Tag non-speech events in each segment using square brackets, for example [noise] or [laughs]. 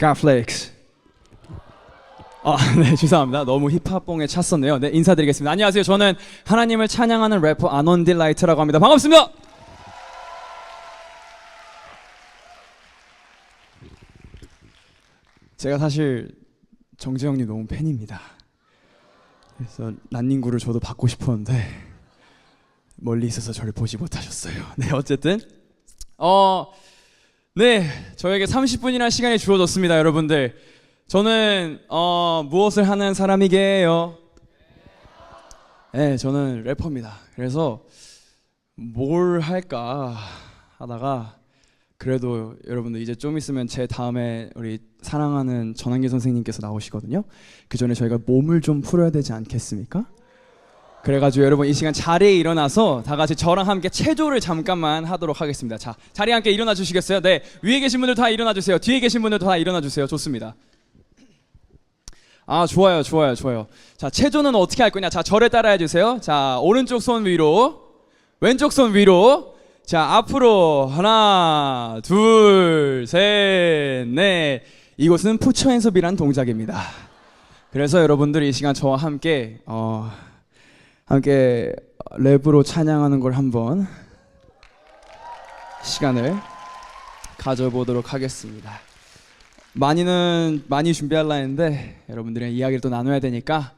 가플렉스. 아, 네, 죄송합니다. 너무 힙합봉에 찼었네요. 네, 인사드리겠습니다. 안녕하세요. 저는 하나님을 찬양하는 래퍼 아논 딜라이트라고 합니다. 반갑습니다. 제가 사실 정재영님 너무 팬입니다. 그래서 란닝구를 저도 받고 싶었는데 멀리 있어서 저를 보지 못하셨어요. 네, 어쨌든 어, 네, 저에게 30분이나 시간이 주어졌습니다, 여러분들. 저는 어, 무엇을 하는 사람이게요? 네, 저는 래퍼입니다. 그래서 뭘 할까 하다가 그래도 여러분들 이제 좀 있으면 제 다음에 우리 사랑하는 전한계 선생님께서 나오시거든요. 그 전에 저희가 몸을 좀 풀어야 되지 않겠습니까? 그래가지고 여러분 이 시간 자리에 일어나서 다 같이 저랑 함께 체조를 잠깐만 하도록 하겠습니다. 자 자리에 함께 일어나 주시겠어요? 네 위에 계신 분들 다 일어나 주세요. 뒤에 계신 분들 다 일어나 주세요. 좋습니다. 아 좋아요 좋아요 좋아요. 자 체조는 어떻게 할 거냐? 자 저를 따라해 주세요. 자 오른쪽 손 위로 왼쪽 손 위로 자 앞으로 하나 둘 셋 넷 이곳은 푸처 앤섭이란 동작입니다. 그래서 여러분들 이 시간 저와 함께 어. 함께 랩으로 찬양하는 걸 한번 시간을 가져보도록 하겠습니다. 많이는 많이 준비하려 했는데 여러분들이랑 이야기를 또 나눠야 되니까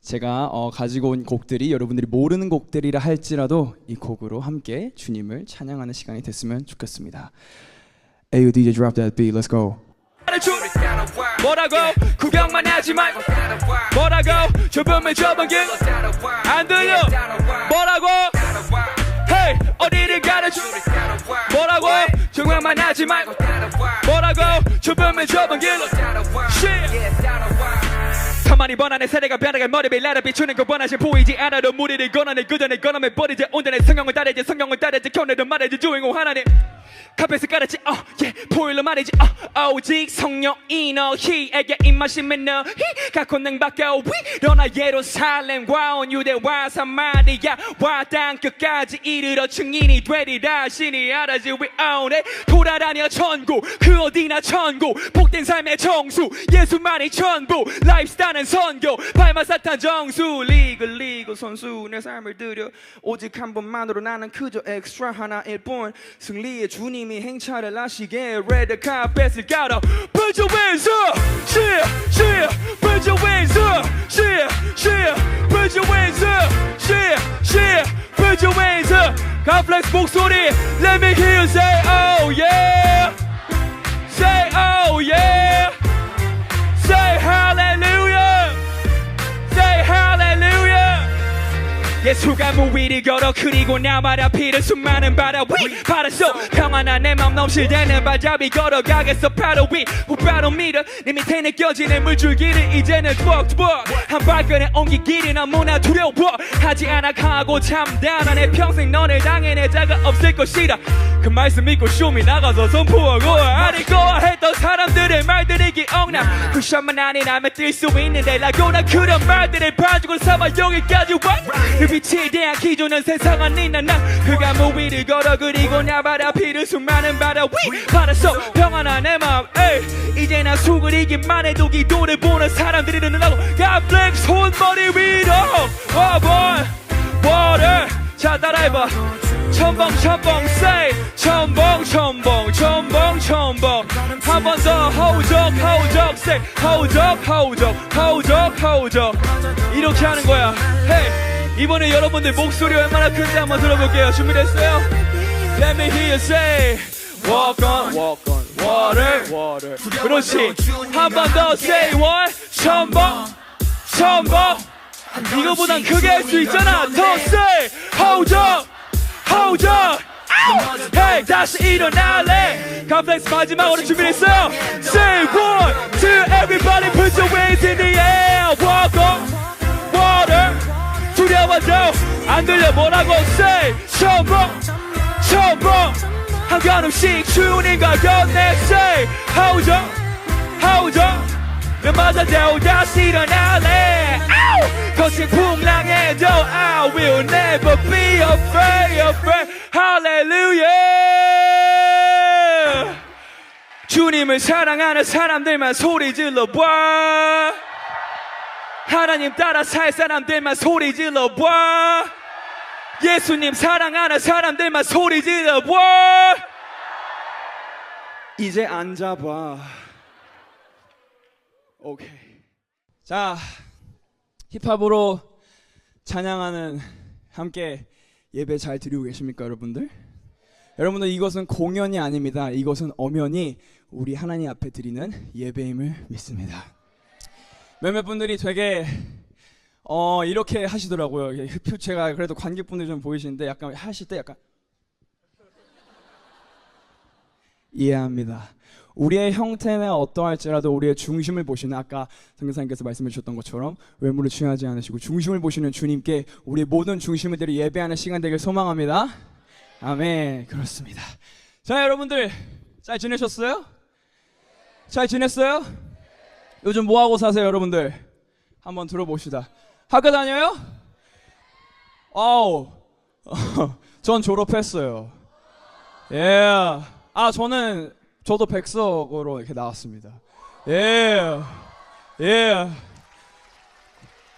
제가 어, 가지고 온 곡들이 여러분들이 모르는 곡들이라 할지라도 이 곡으로 함께 주님을 찬양하는 시간이 됐으면 좋겠습니다. Hey, DJ, drop that beat. Let's go. 뭐라고? 구경만 하지 말고 뭐라고? 좁으면 좁은 길안 들려. 뭐라고? 헤이 어디를 가르쳐? 뭐라고? 구경만 하지 말고 뭐라고? 좁으면 좁은 길로 가만히 번안의 세대가 변하게 머리 빌라를 비추는 그 원하신 보이지 않아도 무리를 걸어내 그전에 걸어내 버리지 온전히 성령을 따르지 성령을 따르지. 견해를 말하지 주인공 하나님 카페에서 깔았지 어, 예, 포일로 말이지 어, 오직 성령이 너희에게 임하시면 너희 갖고 능밖에 위로나 예루살렘과 온 유대와 사마리아 와 땅 끝까지 이르러 증인이 되리라. 신이 알아지 we own it 돌아다녀 천국 그 어디나 천국 복된 삶의 정수 예수만이 전부 라이프스타일은 선교 발마 사탄 정수 리그 리그 선수 내 삶을 들여 오직 한 번만으로 나는 그저 엑스트라 하나일 뿐 승리의 주님이 행차를 하시게 레드 카펫을 깔아 Put your hands up yeah yeah Put your hands up yeah yeah Put your hands up yeah yeah Put your hands up 가플렉스 목소리 Let me hear you say oh yeah Say oh yeah Say hallelujah 예수가 무위를 걸어 그리고 나마다 피를 수많은 바다 위. 바다 속 평안한 내맘 넘실대는 바잡이 걸어가겠어. 파도 위. 후바로 밀어. 내 밑에 느껴지는 물줄기를 이제는 뚜벅뚜벅 한 발걸음 옮기기를 너무나 두려워. 하지 않아 가고 참담한 내 평생 너를 당해. 내 자가 없을 것이다 그 말씀 믿고 쇼미 나가서 선포하고 아닐 거야 했던 사람들의 말들이 기억나. 쿠션만 아니라면 뜰수 있는데 라고나 그런 말들을 봐주고 삼아 여기까지 와. 그 빛에 대한 기준은 세상 아닌 난 그가 무위를 걸어 그리고 나바다 피를 수많은 바다 위! 바다 속 평안한 내맘 이제 나 수그리기만 해도 기도를 보는 사람들이 일어나고 God bless 손머리 위로. 와볼 water. 자 따라해봐. 첨벙 첨벙. Say 한 번 더 허우적 허우적 say 허우적 허우적 허우적 허우적. 이렇게 하는 거야. Hey 이번에 여러분들 목소리 얼마나 큰지 한번 들어볼게요. 준비됐어요? Let me hear you say Walk on walk on water. water 그렇지. 한 번 더 say what? 첨벙 첨벙 이거보단 크게 할 수 있잖아. 더 say up hold Hey 다시 일어날래 컴플렉스 마지막으로 준비했어요 Say one two everybody put your hands in the air Walk on water 두려워져 안 들려 뭐라고 say 첨벙 첨벙 한 걸음씩 주님과 곁내 say up hold up 넘어져도 다시 일어날래! 거친 풍랑에도 I will never be afraid afraid hallelujah 주님을 사랑하는 사람들만 소리 질러 봐. 하나님 따라 살 사람들만 소리 질러 봐. 예수님 사랑하는 사람들만 소리 질러 봐. 이제 앉아봐. 오케이. 자, 힙합으로 찬양하는 함께 예배 잘 드리고 계십니까, 여러분들? 여러분들 이것은 공연이 아닙니다. 이것은 엄연히 우리 하나님 앞에 드리는 예배임을 믿습니다. 몇몇 분들이 되게 어 이렇게 하시더라고요. 이게 흡- 제가 그래도 관객분들 좀 보이시는데 약간 하실 때 약간 이해합니다. 우리의 형태나 어떠할지라도 우리의 중심을 보시는 아까 성교사님께서 말씀해 주셨던 것처럼 외모를 취하지 않으시고 중심을 보시는 주님께 우리 모든 중심을 들여 예배하는 시간 되길 소망합니다. 아멘. 그렇습니다. 자, 여러분들 잘 지내셨어요? 잘 지냈어요? 요즘 뭐 하고 사세요, 여러분들? 한번 들어봅시다. 학교 다녀요? 아우, [laughs] 전 졸업했어요. 예. 아 저는 저도 백석으로 이렇게 나왔습니다. 예. 예.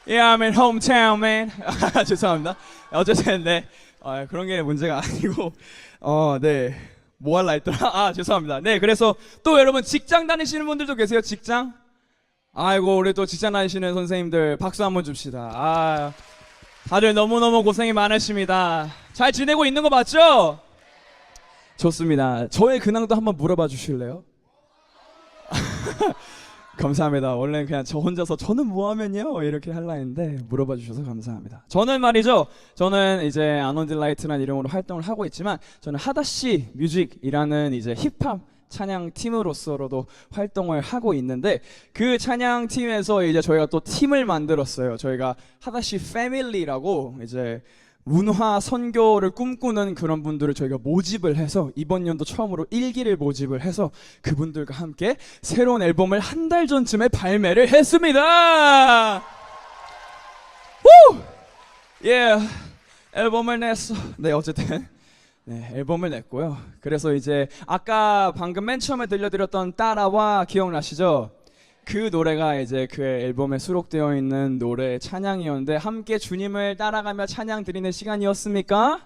Yeah, I'm in hometown, man. 아, [laughs] 죄송합니다. 어쨌든 네. 아, 그런 게 문제가 아니고 어, 네. 뭐 할라 했더라? 아, 죄송합니다. 네, 그래서 또 여러분 직장 다니시는 분들도 계세요. 직장? 아이고, 우리 또 직장 다니시는 선생님들 박수 한번 줍시다. 아. 다들 너무너무 고생이 많으십니다. 잘 지내고 있는 거 맞죠? 좋습니다. 저의 근황도 한번 물어봐 주실래요? [laughs] 감사합니다. 원래는 그냥 저 혼자서 저는 뭐 하면요 이렇게 할라 했는데 물어봐 주셔서 감사합니다. 저는 말이죠. 저는 이제 아논딜라이트라는 이름으로 활동을 하고 있지만 저는 하다씨 뮤직이라는 이제 힙합 찬양 팀으로서로도 활동을 하고 있는데 그 찬양 팀에서 이제 저희가 또 팀을 만들었어요. 저희가 하다씨 패밀리라고 이제 문화 선교를 꿈꾸는 그런 분들을 저희가 모집을 해서 이번 연도 처음으로 일기를 모집을 해서 그분들과 함께 새로운 앨범을 한 달 전쯤에 발매를 했습니다. 우! 예. 앨범을 냈어. 네, 어쨌든 네, 앨범을 냈고요. 그래서 이제 아까 방금 맨 처음에 들려드렸던 따라와 기억나시죠? 그 노래가 이제 그 앨범에 수록되어 있는 노래 찬양이었는데 함께 주님을 따라가며 찬양 드리는 시간이었습니까?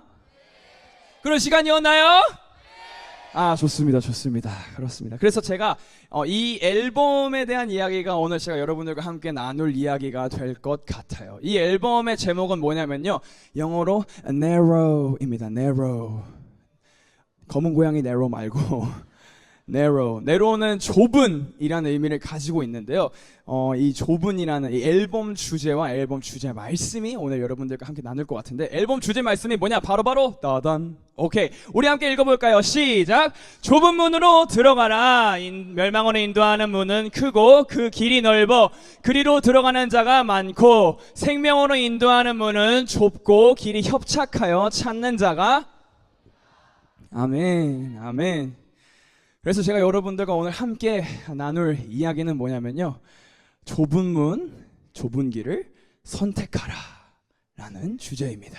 그런 시간이었나요? 아 좋습니다. 좋습니다. 그렇습니다. 그래서 제가 어, 이 앨범에 대한 이야기가 오늘 제가 여러분들과 함께 나눌 이야기가 될 것 같아요. 이 앨범의 제목은 뭐냐면요. 영어로 narrow입니다. narrow. 검은 고양이 narrow 말고 narrow. narrow는 좁은이라는 의미를 가지고 있는데요. 어, 이 좁은이라는 이 앨범 주제와 앨범 주제 말씀이 오늘 여러분들과 함께 나눌 것 같은데 앨범 주제 말씀이 뭐냐? 바로 바로 따단. 오케이. 우리 함께 읽어볼까요? 시작. 좁은 문으로 들어가라. 인, 멸망원에 인도하는 문은 크고 그 길이 넓어 그리로 들어가는 자가 많고 생명으로 인도하는 문은 좁고 길이 협착하여 찾는 자가 아멘. 아멘. 그래서 제가 여러분들과 오늘 함께 나눌 이야기는 뭐냐면요. 좁은 문, 좁은 길을 선택하라. 라는 주제입니다.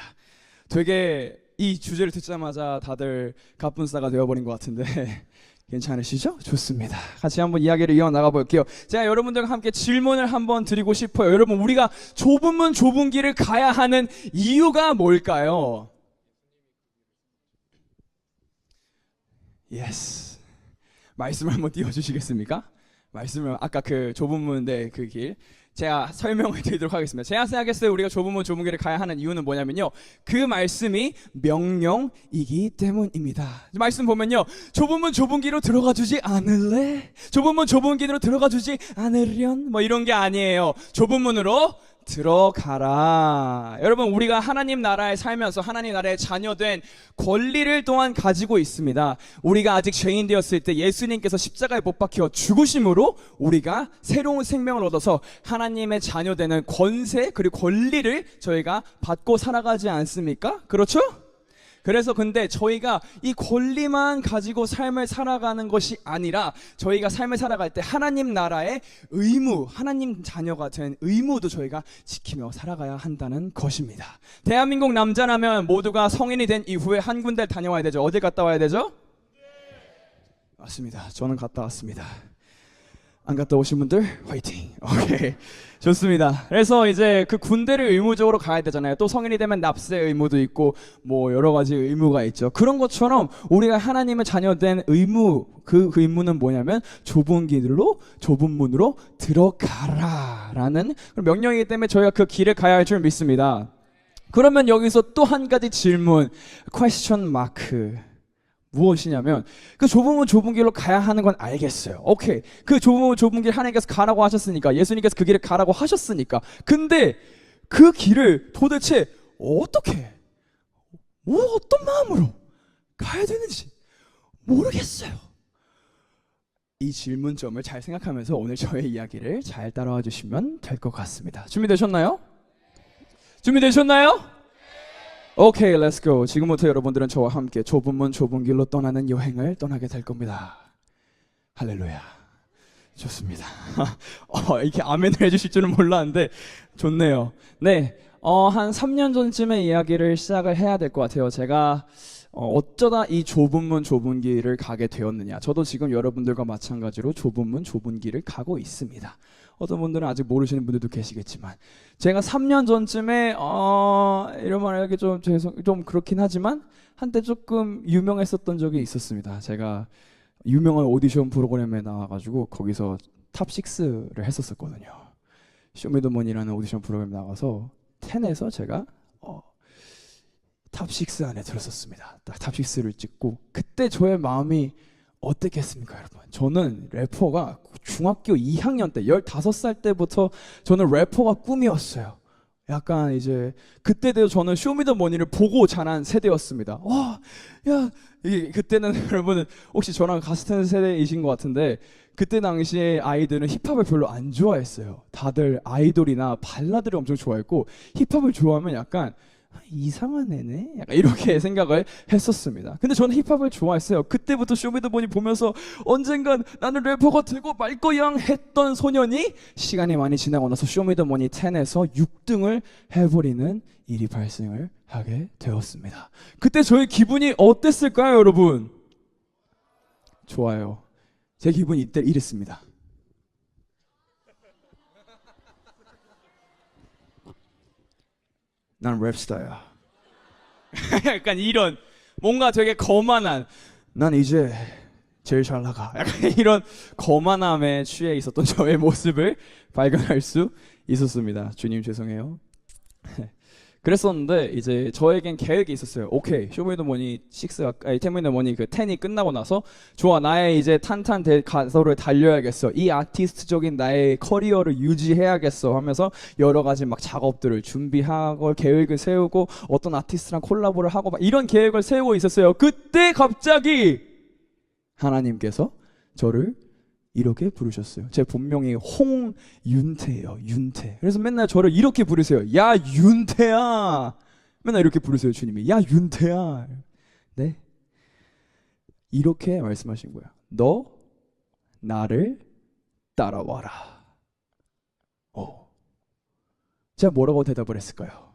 되게 이 주제를 듣자마자 다들 갑분싸가 되어버린 것 같은데 [laughs] 괜찮으시죠? 좋습니다. 같이 한번 이야기를 이어나가 볼게요. 제가 여러분들과 함께 질문을 한번 드리고 싶어요. 여러분, 우리가 좁은 문, 좁은 길을 가야 하는 이유가 뭘까요? 예스. 말씀을 한번 띄워주시겠습니까? 말씀을 아까 그 좁은 문의 그길 제가 설명을 [laughs] 드리도록 하겠습니다. 제가 생각했어요. 우리가 좁은 문 좁은 길을 가야 하는 이유는 뭐냐면요. 그 말씀이 명령이기 때문입니다. 말씀 보면요. 좁은 문 좁은 길로 들어가 주지 않을래? 좁은 문 좁은 길로 들어가 주지 않으련? 뭐 이런 게 아니에요. 좁은 문으로 들어가라. 여러분, 우리가 하나님 나라에 살면서 하나님 나라의 자녀된 권리를 또한 가지고 있습니다. 우리가 아직 죄인 되었을 때 예수님께서 십자가에 못 박혀 죽으심으로 우리가 새로운 생명을 얻어서 하나님의 자녀되는 권세 그리고 권리를 저희가 받고 살아가지 않습니까? 그렇죠? 그래서 근데 저희가 이 권리만 가지고 삶을 살아가는 것이 아니라 저희가 삶을 살아갈 때 하나님 나라의 의무, 하나님 자녀가 된 의무도 저희가 지키며 살아가야 한다는 것입니다. 대한민국 남자라면 모두가 성인이 된 이후에 한 군데 다녀와야 되죠. 어디 갔다 와야 되죠? 맞습니다. 저는 갔다 왔습니다. 안 갔다 오신 분들 화이팅. 오케이 좋습니다. 그래서 이제 그 군대를 의무적으로 가야 되잖아요. 또 성인이 되면 납세 의무도 있고 뭐 여러 가지 의무가 있죠. 그런 것처럼 우리가 하나님의 자녀된 의무 그, 그 의무는 뭐냐면 좁은 길로 좁은 문으로 들어가라라는 명령이기 때문에 저희가 그 길을 가야 할 줄 믿습니다. 그러면 여기서 또 한 가지 질문, question mark. 무엇이냐면 그 좁은 문 좁은 길로 가야 하는 건 알겠어요. 오케이. 그 좁은 문 좁은 길 하나님께서 가라고 하셨으니까 예수님께서 그 길을 가라고 하셨으니까. 근데 그 길을 도대체 어떻게 뭐 어떤 마음으로 가야 되는지 모르겠어요. 이 질문점을 잘 생각하면서 오늘 저의 이야기를 잘 따라와 주시면 될 것 같습니다. 준비되셨나요? 준비되셨나요? 오케이, 렛츠 고. 지금부터 여러분들은 저와 함께 좁은 문 좁은 길로 떠나는 여행을 떠나게 될 겁니다. 할렐루야. 좋습니다. [laughs] 어, 이렇게 아멘을 해주실 줄은 몰랐는데 좋네요. 네, 어, 한 3년 전쯤에 이야기를 시작을 해야 될 것 같아요. 제가 어, 어쩌다 이 좁은 문 좁은 길을 가게 되었느냐. 저도 지금 여러분들과 마찬가지로 좁은 문 좁은 길을 가고 있습니다. 어떤 분들은 아직 모르시는 분들도 계시겠지만 제가 3년 전쯤에 어 이런 말 하기 좀 죄송 좀 그렇긴 하지만 한때 조금 유명했었던 적이 있었습니다. 제가 유명한 오디션 프로그램에 나와가지고 거기서 탑 6를 했었었거든요. 쇼미더머니라는 오디션 프로그램 나가서 10에서 제가 어, 탑6 안에 들었었습니다. 딱 탑6를 찍고 그때 저의 마음이 어땠겠습니까, 여러분? 저는 래퍼가 중학교 2학년 때 15살 때부터 저는 래퍼가 꿈이었어요. 약간 이제 그때도 저는 쇼미더머니를 보고 자란 세대였습니다. 와, 야, 이 그때는 [laughs] 여러분 혹시 저랑 같은 세대이신 것 같은데 그때 당시에 아이들은 힙합을 별로 안 좋아했어요. 다들 아이돌이나 발라드를 엄청 좋아했고 힙합을 좋아하면 약간 아, 이상한 애네? 약간 이렇게 [laughs] 생각을 했었습니다. 근데 저는 힙합을 좋아했어요. 그때부터 쇼미더머니 보면서 언젠간 나는 래퍼가 되고 말 거야 했던 소년이 시간이 많이 지나고 나서 쇼미더머니 10에서 6등을 해버리는 일이 발생을 하게 되었습니다. 그때 저의 기분이 어땠을까요, 여러분? 좋아요. 제 기분이 이때 이랬습니다. 난 랩스타야. [laughs] 약간 이런 뭔가 되게 거만한 난 이제 제일 잘 나가. [laughs] 약간 이런 거만함에 취해 있었던 저의 모습을 [laughs] 발견할 수 있었습니다. 주님 죄송해요. 그랬었는데 이제 저에겐 계획이 있었어요. 오케이 쇼미더머니 6가 아니 테미더머니 그 10이 끝나고 나서 좋아 나의 이제 탄탄 대 가서를 달려야겠어. 이 아티스트적인 나의 커리어를 유지해야겠어 하면서 여러 가지 막 작업들을 준비하고 계획을 세우고 어떤 아티스트랑 콜라보를 하고 막 이런 계획을 세우고 있었어요. 그때 갑자기 하나님께서 저를 이렇게 부르셨어요. 제 본명이 홍윤태예요. 윤태. 그래서 맨날 저를 이렇게 부르세요. 야 윤태야. 맨날 이렇게 부르세요. 주님이. 야 윤태야. 네. 이렇게 말씀하신 거야. 너 나를 따라와라. 어. 제가 뭐라고 대답을 했을까요?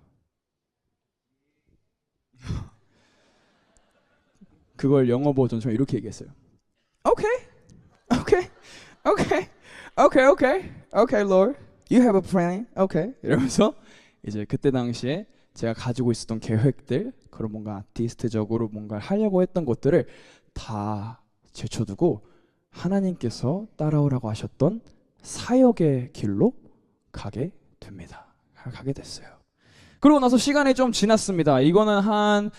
그걸 영어 버전처럼 이렇게 얘기했어요. 오케이. Okay, okay, okay, okay, Lord. You have a plan. Okay. 이러면서 이제 그때 당시에 제가 가지고 있었던 계획들, 그런 뭔가 아티스트적으로 뭔가 하려고 했던 것들을 다 제쳐두고 하나님께서 따라오라고 하셨던 사역의 길로 가게 됩니다. 가게 됐어요. 그러고 나서 시간이 좀 지났습니다. 이거는 한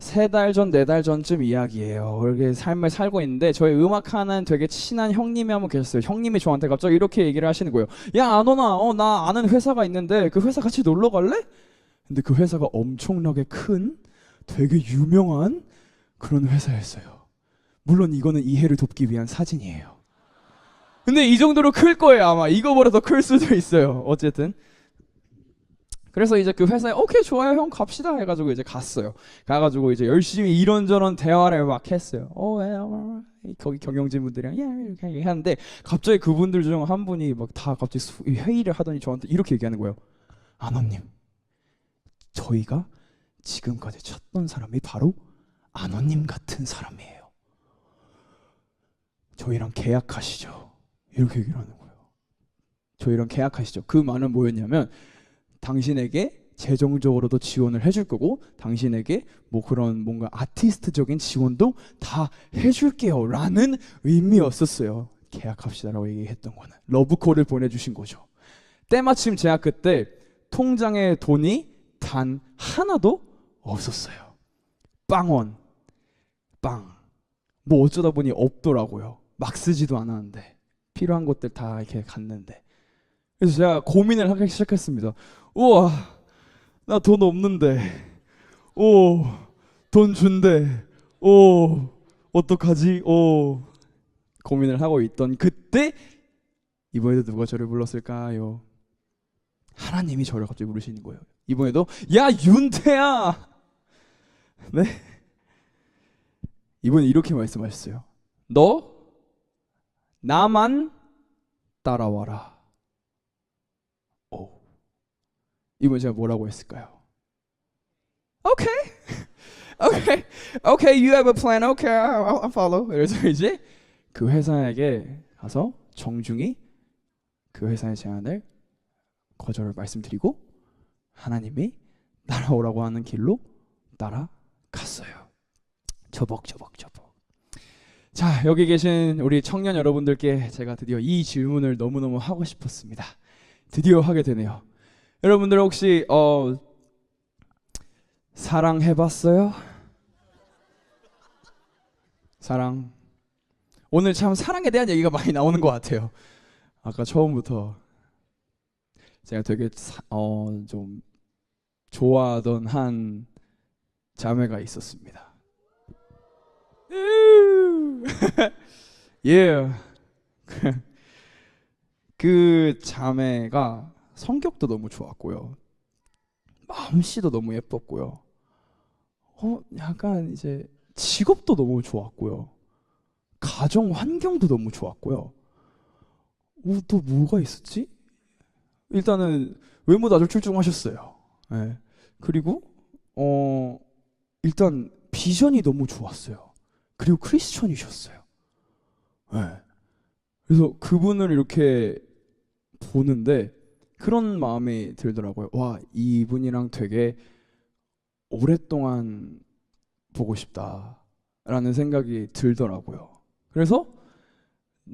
세 달 전, 네 달 전쯤 이야기예요. 그렇게 삶을 살고 있는데 저희 음악하는 되게 친한 형님이 한 분 계셨어요. 형님이 저한테 갑자기 이렇게 얘기를 하시는 거예요. 야, 안원아, 어, 나 아는 회사가 있는데 그 회사 같이 놀러 갈래? 근데 그 회사가 엄청나게 큰, 되게 유명한 그런 회사였어요. 물론 이거는 이해를 돕기 위한 사진이에요. 근데 이 정도로 클 거예요, 아마. 이거보다 더 클 수도 있어요. 어쨌든. 그래서 이제 그 회사에 오케이 좋아요 형 갑시다 해가지고 이제 갔어요. 가가지고 이제 열심히 이런저런 대화를 막 했어요. 어, 예, 어, 어. 거기 경영진 분들이랑 예 이렇게 얘기하는데 갑자기 그분들 중 한 분이 막 다 갑자기 수- 회의를 하더니 저한테 이렇게 얘기하는 거예요. 안원님, 저희가 지금까지 찾던 사람이 바로 안원님 같은 사람이에요. 저희랑 계약하시죠. 이렇게 얘기를 하는 거예요. 저희랑 계약하시죠. 그 말은 뭐였냐면 당신에게 재정적으로도 지원을 해줄 거고 당신에게 뭐 그런 뭔가 아티스트적인 지원도 다 해줄게요 라는 의미였었어요. 계약합시다 라고 얘기했던 거는 러브콜을 보내주신 거죠. 때마침 제가 그때 통장에 돈이 단 하나도 없었어요. 빵원, 빵. 뭐 어쩌다 보니 없더라고요. 막 쓰지도 않았는데 필요한 것들 다 이렇게 갔는데 그래서 제가 고민을 하기 시작했습니다. 우와, 나 돈 없는데, 오, 돈 준대, 오, 어떡하지, 오, 고민을 하고 있던 그때 이번에도 누가 저를 불렀을까요? 하나님이 저를 갑자기 부르시는 거예요. 이번에도 야 윤태야, 네. 이번에 이렇게 말씀하셨어요. 너 나만 따라와라. 오. 이번 제가 뭐라고 했을까요? Okay, [laughs] okay, okay. You have a plan. Okay, I'll, follow. 그래서 이제 그 회사에게 가서 정중히 그 회사의 제안을 거절을 말씀드리고 하나님이 따라오라고 하는 길로 따라갔어요. 저벅저벅저벅. 자 여기 계신 우리 청년 여러분들께 제가 드디어 이 질문을 너무너무 하고 싶었습니다. 드디어 하게 되네요. 여러분들 혹시 어 사랑해봤어요? 사랑. 오늘 참 사랑에 대한 얘기가 많이 나오는 것 같아요. 아까 처음부터 제가 되게 어 좀 좋아하던 한 자매가 있었습니다. [laughs] 예. [laughs] 그 자매가 성격도 너무 좋았고요. 마음씨도 너무 예뻤고요. 어, 약간 이제 직업도 너무 좋았고요. 가정 환경도 너무 좋았고요. 어, 또 뭐가 있었지? 일단은 외모도 아주 출중하셨어요. 예. 그리고 어 일단 비전이 너무 좋았어요. 그리고 크리스천이셨어요. 예. 그래서 그분을 이렇게 보는데 그런 마음이 들더라고요. 와, 이분이랑 되게 오랫동안 보고 싶다라는 생각이 들더라고요. 그래서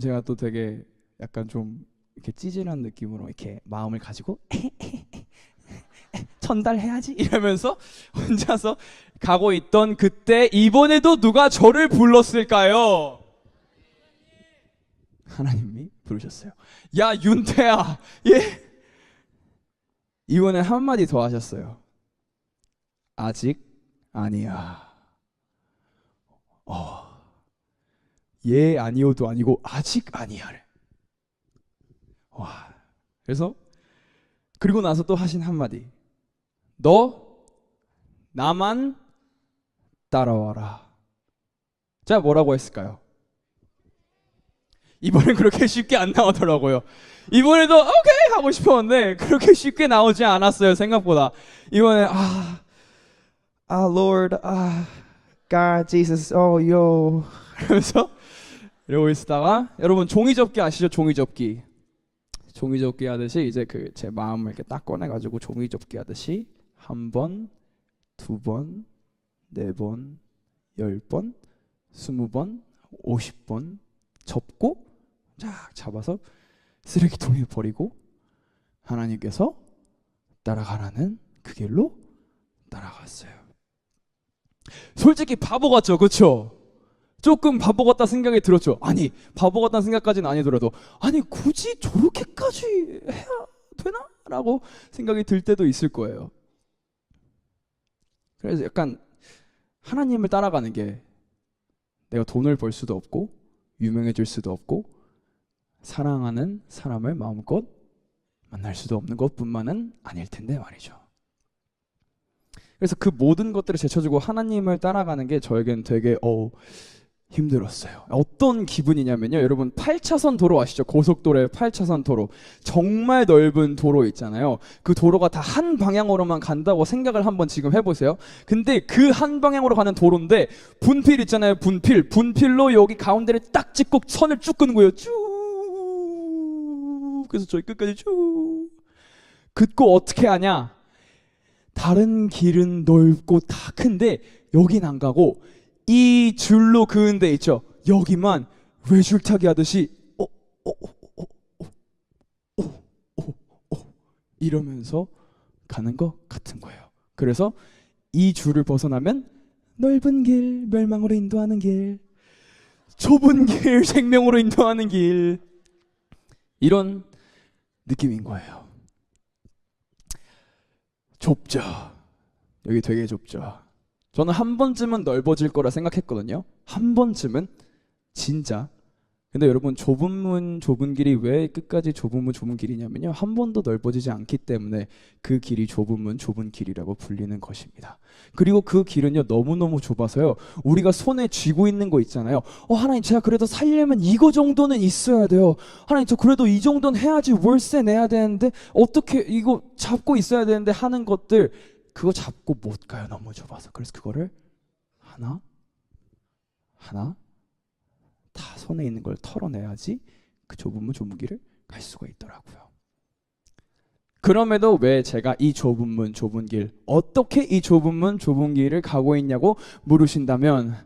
제가 또 되게 약간 좀 이렇게 찌질한 느낌으로 이렇게 마음을 가지고 [laughs] 전달해야지 이러면서 혼자서 가고 있던 그때 이번에도 누가 저를 불렀을까요? 하나님이 부르셨어요. 야 윤태야, 예. 이번에 한 마디 더 하셨어요. 아직 아니야. 어, 예 아니오도 아니고 아직 아니야를. 와, 그래서 그리고 나서 또 하신 한 마디. 너 나만 따라와라. 자 뭐라고 했을까요? 이번엔 그렇게 쉽게 안 나오더라고요. 이번에도 오케이 하고 싶었는데 그렇게 쉽게 나오지 않았어요 생각보다. 이번에 아, 아 Lord, 아 God, Jesus, oh yo 그러면서 이러고 있다가 여러분 종이 접기 아시죠? 종이 접기. 종이 접기 하듯이 이제 그 제 마음을 이렇게 딱 꺼내 가지고 종이 접기 하듯이 한 번, 두 번, 네 번, 열 번, 스무 번, 오십 번 접고 쫙 잡아서 쓰레기통에 버리고 하나님께서 따라가라는 그 길로 따라갔어요. 솔직히 바보 같죠, 그렇죠? 조금 바보 같다 생각이 들었죠. 아니 바보 같다는 생각까지는 아니더라도 아니 굳이 저렇게까지 해야 되나?라고 생각이 들 때도 있을 거예요. 그래서 약간 하나님을 따라가는 게 내가 돈을 벌 수도 없고 유명해질 수도 없고 사랑하는 사람을 마음껏 만날 수도 없는 것뿐만은 아닐 텐데 말이죠. 그래서 그 모든 것들을 제쳐주고 하나님을 따라가는 게 저에겐 되게 어 힘들었어요. 어떤 기분이냐면요. 여러분 8차선 도로 아시죠? 고속도로의 8차선 도로. 정말 넓은 도로 있잖아요. 그 도로가 다 한 방향으로만 간다고 생각을 한번 지금 해보세요. 근데 그 한 방향으로 가는 도로인데 분필 있잖아요. 분필. 분필로 여기 가운데를 딱 찍고 선을 쭉 끄는 거예요. 쭉. 그래서 저희 끝까지 쭉 긋고 어떻게 하냐? 다른 길은 넓고 다 큰데 여긴 안 가고 이 줄로 그은 데 있죠. 여기만 외줄타기 하듯이 어, 어, 어, 이러면서 가는 것 같은 거예요. 그래서 이 줄을 벗어나면 넓은 길 멸망으로 인도하는 길 좁은 길 [laughs] 생명으로 인도하는 길 이런 느낌인 거예요. 좁죠. 여기 되게 좁죠. 저는 한 번쯤은 넓어질 거라 생각했거든요. 한 번쯤은 진짜. 근데 여러분 좁은 문 좁은 길이 왜 끝까지 좁은 문 좁은 길이냐면요. 한 번도 넓어지지 않기 때문에 그 길이 좁은 문 좁은 길이라고 불리는 것입니다. 그리고 그 길은요. 너무너무 좁아서요. 우리가 손에 쥐고 있는 거 있잖아요. 어 하나님 제가 그래도 살려면 이거 정도는 있어야 돼요. 하나님 저 그래도 이 정도는 해야지 월세 내야 되는데 어떻게 이거 잡고 있어야 되는데 하는 것들 그거 잡고 못 가요. 너무 좁아서. 그래서 그거를 하나 하나 다 손에 있는 걸 털어내야지 그 좁은 문 좁은 길을 갈 수가 있더라고요. 그럼에도 왜 제가 이 좁은 문 좁은 길 어떻게 이 좁은 문 좁은 길을 가고 있냐고 물으신다면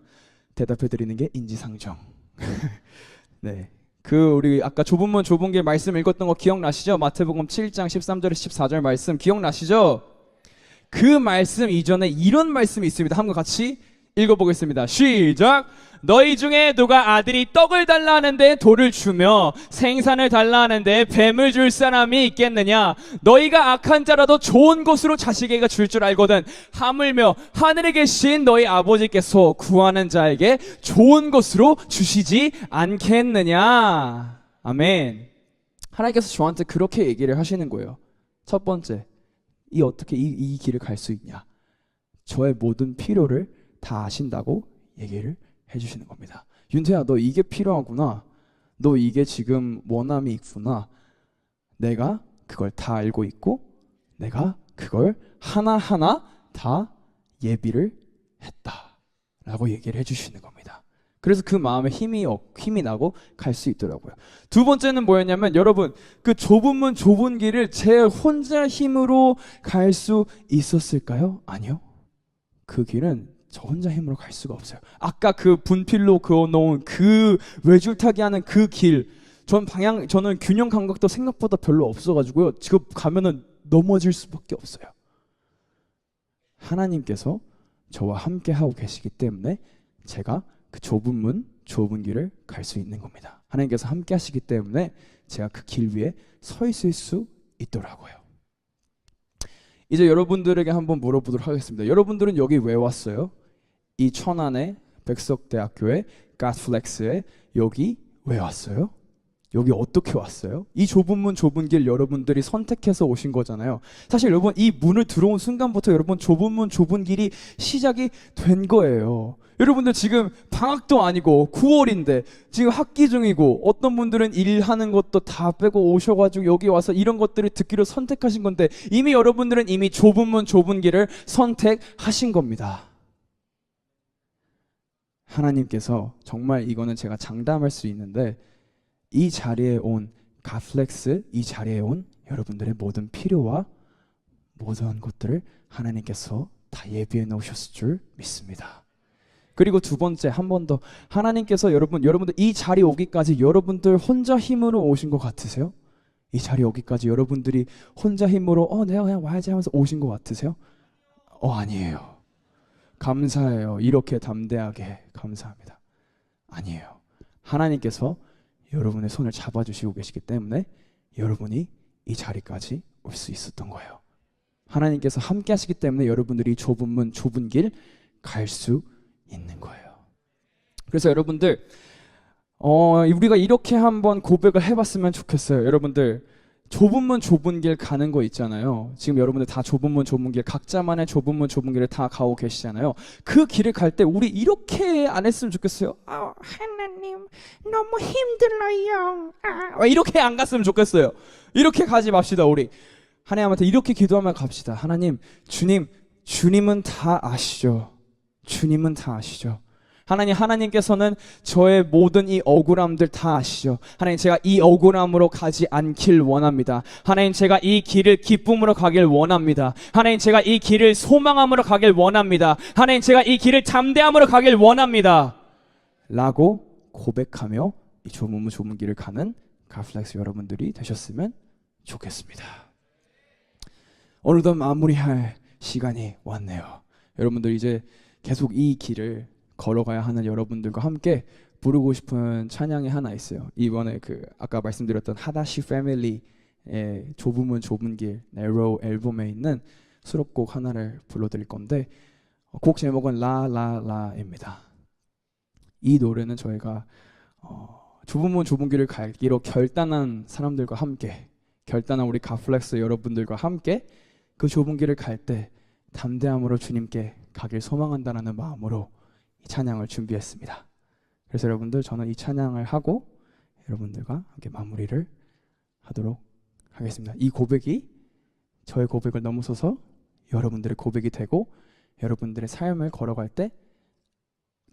대답해 드리는 게 인지상정. [laughs] 네. 그 우리 아까 좁은 문 좁은 길 말씀 읽었던 거 기억나시죠? 마태복음 7장 13절에서 14절 말씀 기억나시죠? 그 말씀 이전에 이런 말씀이 있습니다. 한번 같이 읽어보겠습니다. 시작. 너희 중에 누가 아들이 떡을 달라 하는데 돌을 주며 생산을 달라 하는데 뱀을 줄 사람이 있겠느냐? 너희가 악한 자라도 좋은 것으로 자식에게 줄 줄 알거든. 하물며 하늘에 계신 너희 아버지께서 구하는 자에게 좋은 것으로 주시지 않겠느냐? 아멘. 하나님께서 저한테 그렇게 얘기를 하시는 거예요. 첫 번째, 이 어떻게 이, 이 길을 갈 수 있냐? 저의 모든 필요를 다 아신다고 얘기를 해주시는 겁니다. 윤태야, 너 이게 필요하구나. 너 이게 지금 원함이 있구나. 내가 그걸 다 알고 있고, 내가 그걸 하나하나 다 예비를 했다. 라고 얘기를 해주시는 겁니다. 그래서 그 마음에 힘이, 얻- 힘이 나고 갈 수 있더라고요. 두 번째는 뭐였냐면, 여러분, 그 좁은 문, 좁은 길을 제 혼자 힘으로 갈 수 있었을까요? 아니요. 그 길은 저 혼자 힘으로 갈 수가 없어요. 아까 그 분필로 그어 놓은 그 외줄타기 하는 그 길, 전 방향, 저는 균형 감각도 생각보다 별로 없어 가지고요. 지금 가면은 넘어질 수밖에 없어요. 하나님께서 저와 함께 하고 계시기 때문에 제가 그 좁은 문, 좁은 길을 갈 수 있는 겁니다. 하나님께서 함께 하시기 때문에 제가 그 길 위에 서 있을 수 있더라고요. 이제 여러분들에게 한번 물어보도록 하겠습니다. 여러분들은 여기 왜 왔어요? 이 천안의 백석대학교의 가스플렉스에 여기 왜 왔어요? 여기 어떻게 왔어요? 이 좁은 문 좁은 길 여러분들이 선택해서 오신 거잖아요. 사실 여러분 이 문을 들어온 순간부터 여러분 좁은 문 좁은 길이 시작이 된 거예요. 여러분들 지금 방학도 아니고 9월인데 지금 학기 중이고 어떤 분들은 일하는 것도 다 빼고 오셔가지고 여기 와서 이런 것들을 듣기로 선택하신 건데 이미 여러분들은 이미 좁은 문 좁은 길을 선택하신 겁니다. 하나님께서 정말 이거는 제가 장담할 수 있는데 이 자리에 온 가플렉스 이 자리에 온 여러분들의 모든 필요와 모든 것들을 하나님께서 다 예비해 놓으셨을 줄 믿습니다. 그리고 두 번째 한 번 더 하나님께서 여러분 여러분들 이 자리 오기까지 여러분들 혼자 힘으로 오신 것 같으세요? 이 자리 오기까지 여러분들이 혼자 힘으로 어 내가 그냥 와야지 하면서 오신 것 같으세요? 어 아니에요. 감사해요. 이렇게 담대하게 감사합니다. 아니에요. 하나님께서 여러분의 손을 잡아주시고 계시기 때문에 여러분이 이 자리까지 올 수 있었던 거예요. 하나님께서 함께 하시기 때문에 여러분들이 좁은 문, 좁은 길 갈 수 있는 거예요. 그래서 여러분들, 어, 우리가 이렇게 한번 고백을 해봤으면 좋겠어요. 여러분들, 좁은 문 좁은 길 가는 거 있잖아요. 지금 여러분들 다 좁은 문 좁은 길 각자만의 좁은 문 좁은 길을 다 가고 계시잖아요. 그 길을 갈 때 우리 이렇게 안 했으면 좋겠어요. 아, 하나님 너무 힘들어요. 아, 이렇게 안 갔으면 좋겠어요. 이렇게 가지 맙시다 우리. 하나님한테 이렇게 기도하며 갑시다. 하나님, 주님, 주님은 다 아시죠. 주님은 다 아시죠. 하나님, 하나님께서는 저의 모든 이 억울함들 다 아시죠. 하나님, 제가 이 억울함으로 가지 않길 원합니다. 하나님, 제가 이 길을 기쁨으로 가길 원합니다. 하나님, 제가 이 길을 소망함으로 가길 원합니다. 하나님, 제가 이 길을 잠대함으로 가길 원합니다. 라고 고백하며 이 좁은 문 좁은 길을 가는 가플렉스 여러분들이 되셨으면 좋겠습니다. 어느덧 마무리할 시간이 왔네요. 여러분들 이제 계속 이 길을 걸어가야 하는 여러분들과 함께 부르고 싶은 찬양이 하나 있어요. 이번에 그 아까 말씀드렸던 하다시 패밀리의 문 좁은 길 네로 앨범에 있는 수록곡 하나를 불러드릴 건데 어, 곡 제목은 라라라입니다. 이 노래는 저희가 어, 문 좁은 길을 갈기로 결단한 사람들과 함께 결단한 우리 가플렉스 여러분들과 함께 그 좁은 길을 갈 때 담대함으로 주님께 가길 소망한다는 마음으로 이 찬양을 준비했습니다. 그래서 여러분들 저는 이 찬양을 하고 여러분들과 함께 마무리를 하도록 하겠습니다. 이 고백이 저의 고백을 넘어서서 여러분들의 고백이 되고 여러분들의 삶을 걸어갈 때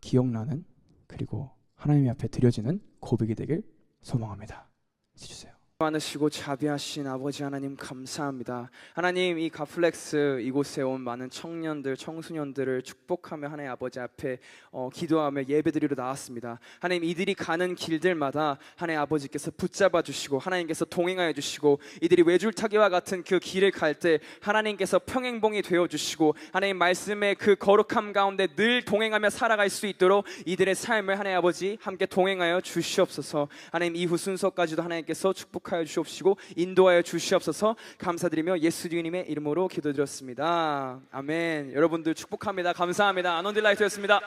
기억나는 그리고 하나님 앞에 드려지는 고백이 되길 소망합니다. 해주세요. 많으시고 자비하신 아버지 하나님 감사합니다. 하나님 이 가플렉스 이곳에 온 많은 청년들 청소년들을 축복하며 하나님 아버지 앞에 어, 기도하며 예배드리러 나왔습니다. 하나님 이들이 가는 길들마다 하나님 아버지께서 붙잡아 주시고 하나님께서 동행하여 주시고 이들이 외줄타기와 같은 그 길을 갈 때 하나님께서 평행봉이 되어 주시고 하나님 말씀의 그 거룩함 가운데 늘 동행하며 살아갈 수 있도록 이들의 삶을 하나님 아버지 함께 동행하여 주시옵소서. 하나님 이후 순서까지도 하나님께서 축복 하여 주시옵시고 인도하여 주시옵소서. 감사드리며 예수 주님의 이름으로 기도드렸습니다. 아멘. 여러분들 축복합니다. 감사합니다. 아논딜라이트였습니다.